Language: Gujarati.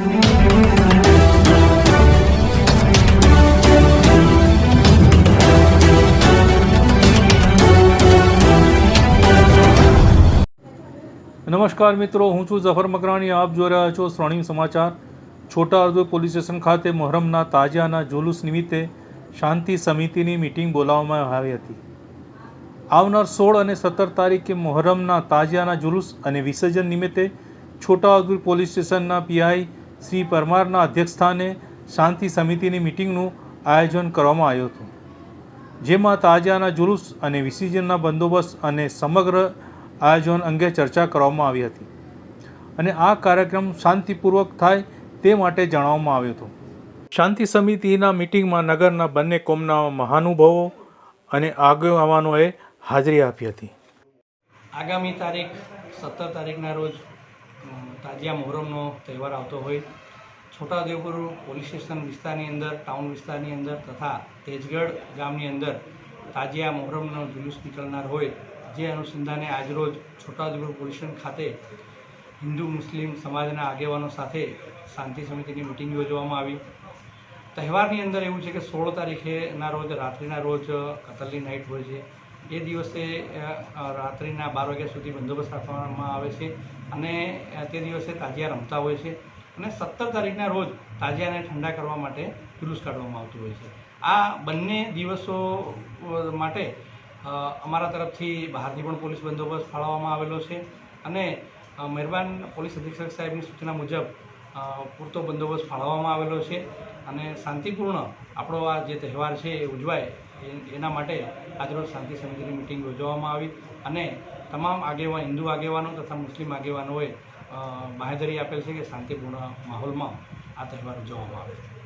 નમસ્કાર મિત્રો, હું છું ઝફર મકરાણી. આપ જોઈ રહ્યા છો સ્વર્ણિમ સમાચાર. છોટા છોટાઉદેપુર પોલીસ સ્ટેશન ખાતે મોહરમના તાજિયાના જુલુસ નિમિત્તે શાંતિ સમિતિની મિટિંગ બોલાવવામાં આવી હતી. આવનાર સોળ અને સત્તર તારીખે મહોરમના તાજિયાના જુલુસ અને વિસર્જન નિમિત્તે છોટા છોટાઉદેપુર પોલીસ સ્ટેશનના પીઆઈ શ્રી પરમારના અધ્યક્ષસ્થાને શાંતિ સમિતિની મિટિંગનું આયોજન કરવામાં આવ્યું હતું, જેમાં તાજાના જુલુસ અને વિસર્જનના બંદોબસ્ત અને સમગ્ર આયોજન અંગે ચર્ચા કરવામાં આવી હતી. અને આ કાર્યક્રમ શાંતિપૂર્વક થાય તે માટે જણાવવામાં આવ્યું હતું. શાંતિ સમિતિના મિટિંગમાં નગરના બંને કોમના મહાનુભાવો અને આગેવાનોએ હાજરી આપી હતી. આગામી તારીખ સત્તર તારીખના રોજ તાજિયા મોહરમનો તહેવાર આવતો હોય. છોટાઉદેપુર પોલીસ સ્ટેશન વિસ્તારની અંદર, ટાઉન વિસ્તારની અંદર તથા તેજગઢ ગામની અંદર તાજિયા મોહરમનો જુલુસ નીકળનાર હોય. જે અનુસંધાને આજરોજ છોટાઉદેપુર પોલીસ સ્ટેશન ખાતે હિન્દુ મુસ્લિમ સમાજના આગેવાનો સાથે શાંતિ સમિતિની મિટિંગ યોજવામાં આવી. તહેવારની અંદર એવું છે કે સોળ તારીખેના રોજ, રાત્રિના રોજ કતલની નાઇટ હોય છે. એ દિવસે રાત્રિના બાર વાગ્યા સુધી બંદોબસ્ત રાખવામાં આવે છે અને તે દિવસે તાજિયા રમતા હોય છે અને સત્તર તારીખના રોજ તાજિયાને ઠંડા કરવા માટે જુલુસ કાઢવામાં આવતું હોય છે. આ બંને દિવસો માટે અમારા તરફથી બહારથી પણ પોલીસ બંદોબસ્ત ફાળવવામાં આવેલો છે અને મહેરબાન પોલીસ અધિક્ષક સાહેબની સૂચના મુજબ પૂરતો બંદોબસ્ત ફાળવવામાં આવેલો છે અને શાંતિપૂર્ણ આપણો આ જે તહેવાર છે એ ઉજવાય એના માટે આજરોજ શાંતિ સમિતિની મિટિંગ યોજવામાં આવી અને તમામ આગેવાન, હિન્દુ આગેવાનો તથા મુસ્લિમ આગેવાનોએ બાહેધરી આપેલ છે કે શાંતિપૂર્ણ માહોલમાં આ તહેવાર ઉજવવામાં આવે.